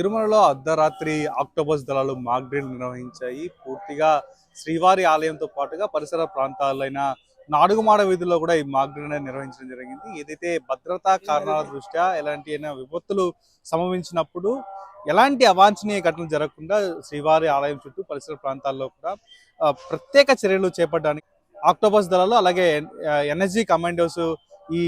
తిరుమలలో అర్ధరాత్రి ఆక్టోబస్ దళాలు మాక్ నిర్వహించాయి. పూర్తిగా శ్రీవారి ఆలయంతో పాటుగా పరిసర ప్రాంతాలైన నాడుగుమాడ వీధుల్లో కూడా ఈ మాక్ నిర్వహించడం జరిగింది. ఏదైతే భద్రతా కారణాల దృష్ట్యా ఎలాంటి అయినా విపత్తులు సంభవించినప్పుడు ఎలాంటి అవాంఛనీయ ఘటనలు జరగకుండా శ్రీవారి ఆలయం చుట్టూ పరిసర ప్రాంతాల్లో కూడా ప్రత్యేక చర్యలు చేపట్టడానికి ఆక్టోబస్ దళాలు అలాగే ఎన్ఎస్జీ కమాండోస్ ఈ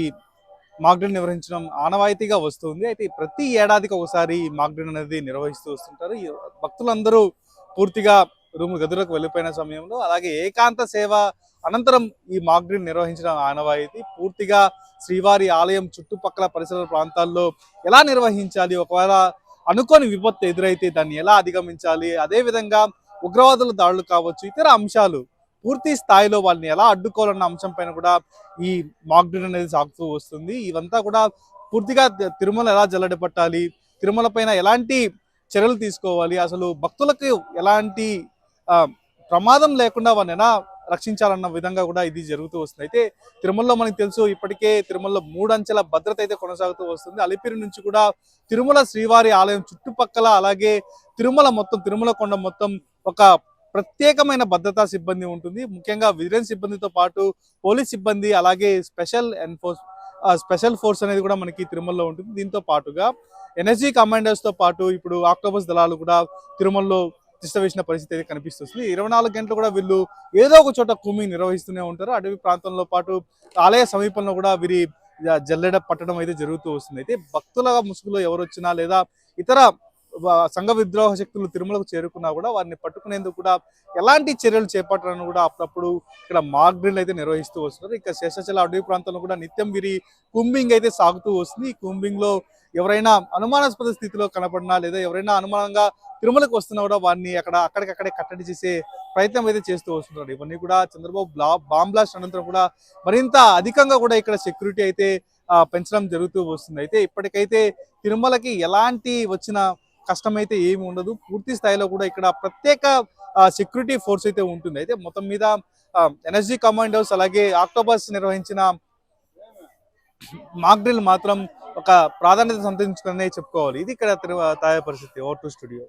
మాక్డ్రిల్ నిర్వహించడం ఆనవాయితీగా వస్తుంది. అయితే ప్రతి ఏడాదికి ఒకసారి మాక్డ్రిల్ అనేది నిర్వహిస్తూ వస్తుంటారు. ఈ భక్తులందరూ పూర్తిగా రూమ్ గదులకు వెళ్ళిపోయిన సమయంలో అలాగే ఏకాంత సేవ అనంతరం ఈ మాక్డ్రిల్ నిర్వహించడం ఆనవాయితీ. పూర్తిగా శ్రీవారి ఆలయం చుట్టుపక్కల పరిసర ప్రాంతాల్లో ఎలా నిర్వహించాలి ఒకవేళ అనుకోని విపత్తు ఎదురైతే దాన్ని ఎలా అధిగమించాలి అదే విధంగా ఉగ్రవాదుల దాడులు కావచ్చు ఇతర అంశాలు పూర్తి స్థాయిలో వాళ్ళని ఎలా అడ్డుకోవాలన్న అంశం పైన కూడా ఈ మాక్ డ్రిల్ అనేది సాగుతూ వస్తుంది. ఇవంతా కూడా పూర్తిగా తిరుమల ఎలా జల్లడపట్టాలి తిరుమల పైన ఎలాంటి చర్యలు తీసుకోవాలి అసలు భక్తులకు ఎలాంటి ప్రమాదం లేకుండా వాళ్ళని ఎలా రక్షించాలన్న విధంగా కూడా ఇది జరుగుతూ వస్తుంది. అయితే తిరుమలలో మనకు తెలుసు ఇప్పటికే తిరుమలలో మూడంచెల భద్రత అయితే కొనసాగుతూ వస్తుంది. అలిపిరి నుంచి కూడా తిరుమల శ్రీవారి ఆలయం చుట్టుపక్కల అలాగే తిరుమల మొత్తం తిరుమల కొండ మొత్తం ఒక ప్రత్యేకమైన భద్రతా సిబ్బంది ఉంటుంది. ముఖ్యంగా విజిలెన్స్ సిబ్బందితో పాటు పోలీస్ సిబ్బంది అలాగే స్పెషల్ ఎన్ఫోర్స్ స్పెషల్ ఫోర్స్ అనేది కూడా మనకి తిరుమలలో ఉంటుంది. దీంతో పాటుగా ఎనర్జీ కమాండర్స్తో పాటు ఇప్పుడు ఆక్టోబస్ దళాలు కూడా తిరుమలలో తిష్టవేసిన పరిస్థితి అయితే కనిపిస్తుంది. ఇరవై నాలుగు గంటలు కూడా వీళ్ళు ఏదో ఒక చోట కుమి నిర్వహిస్తూనే ఉంటారు. అడవి ప్రాంతంలో పాటు ఆలయ సమీపంలో కూడా వీరి జల్లెడ పట్టడం అయితే జరుగుతూ వస్తుంది. అయితే భక్తుల ముసుగులో ఎవరు వచ్చినా లేదా ఇతర సంఘ విద్రోహ శక్తులు తిరుమలకు చేరుకున్నా కూడా వారిని పట్టుకునేందుకు కూడా ఎలాంటి చర్యలు చేపట్టాలని కూడా అప్పుడప్పుడు ఇక్కడ మాక్ డ్రిల్ అయితే నిర్వహిస్తూ వస్తున్నారు. ఇక శేషాచల అడవి ప్రాంతంలో కూడా నిత్యం వీరి కుంబింగ్ అయితే సాగుతూ వస్తుంది. ఈ కుంబింగ్లో ఎవరైనా అనుమానాస్పద స్థితిలో కనపడినా లేదా ఎవరైనా అనుమానంగా తిరుమలకు వస్తున్నా కూడా వారిని అక్కడ అక్కడికక్కడే కట్టడి చేసే ప్రయత్నం అయితే చేస్తూ వస్తున్నారు. ఇవన్నీ కూడా చంద్రబాబు బ్లా బాంబ్ బ్లాస్ట్ అనంతరం కూడా మరింత అధికంగా కూడా ఇక్కడ సెక్యూరిటీ అయితే పెంచడం జరుగుతూ వస్తుంది. అయితే ఇప్పటికైతే తిరుమలకి ఎలాంటి వచ్చిన కష్టం అయితే ఏమి ఉండదు. పూర్తి స్థాయిలో కూడా ఇక్కడ ప్రత్యేక సెక్యూరిటీ ఫోర్స్ అయితే ఉంటుంది. అయితే మొత్తం మీద ఎనర్జీ కమాండోస్ అలాగే ఆక్టోబస్ నిర్వహించిన మాక్ డ్రిల్ మాత్రం ఒక ప్రాధాన్యత సంతరించుకునే చెప్పుకోవాలి. ఇది ఇక్కడ తయారు పరిస్థితి. ఓ టూ స్టూడియో